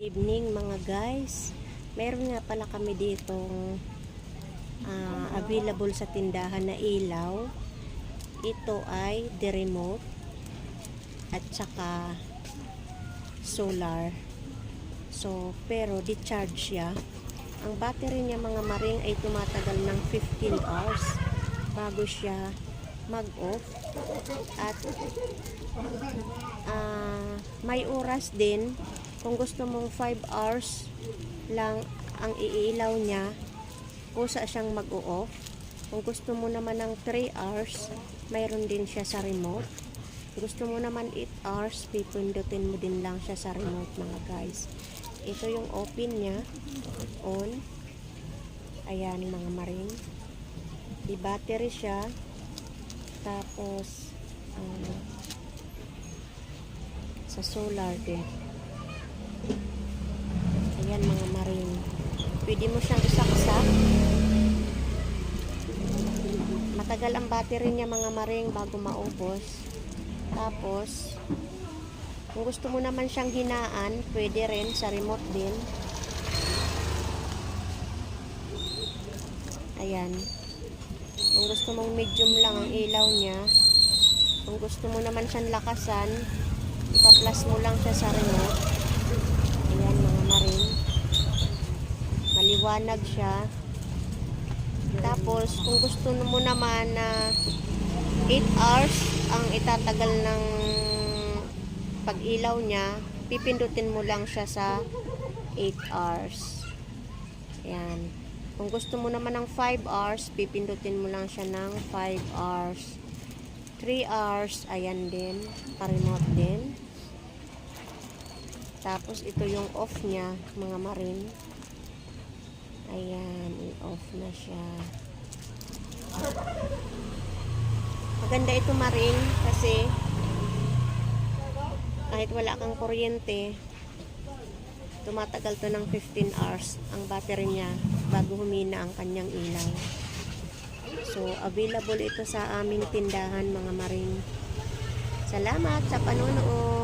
Evening mga guys. Meron nga pala kami ditong ah, available sa tindahan na ilaw. Ito ay the remote at saka solar. So, pero di-charge siya. Ang battery niya mga maring ay tumatagal ng 15 hours bago siya mag-off. At ah, may oras din kung gusto mong 5 hours lang ang iilaw niya, kusa siyang mag-o-off. Kung gusto mo naman ng 3 hours, mayroon din siya sa remote. Gusto mo naman 8 hours, pipindutin mo din lang siya sa remote mga guys. Ito yung open niya, on. Ayan mga maring. Di battery siya. Tapos, ah, sa solar din. Ayan mga maring. Pwede mo siyang isaksak. Matagal ang battery niya mga maring bago maubos. Tapos, kung gusto mo naman siyang hinaan, pwede rin sa remote din. Ayan. Kung gusto mong medium lang ang ilaw niya, kung gusto mo naman siyang lakasan, ipa-plus mo lang siya sa remote. Ayan mga marin. Maliwanag siya. Tapos, kung gusto mo naman na 8 hours ang itatagal ng pag-ilaw niya, pipindutin mo lang siya sa 8 hours. Ayan. Kung gusto mo naman ng 5 hours, pipindutin mo lang siya ng 5 hours. 3 hours, ayan din. Pa-remote din. Tapos ito yung off niya, mga marin. Ayan, i-off na siya. Maganda ito marin kasi kahit wala kang kuryente, tumatagal to ng 15 hours ang battery niya bago humina ang kanyang ilaw. So, available ito sa aming tindahan mga marin. Salamat sa panonood.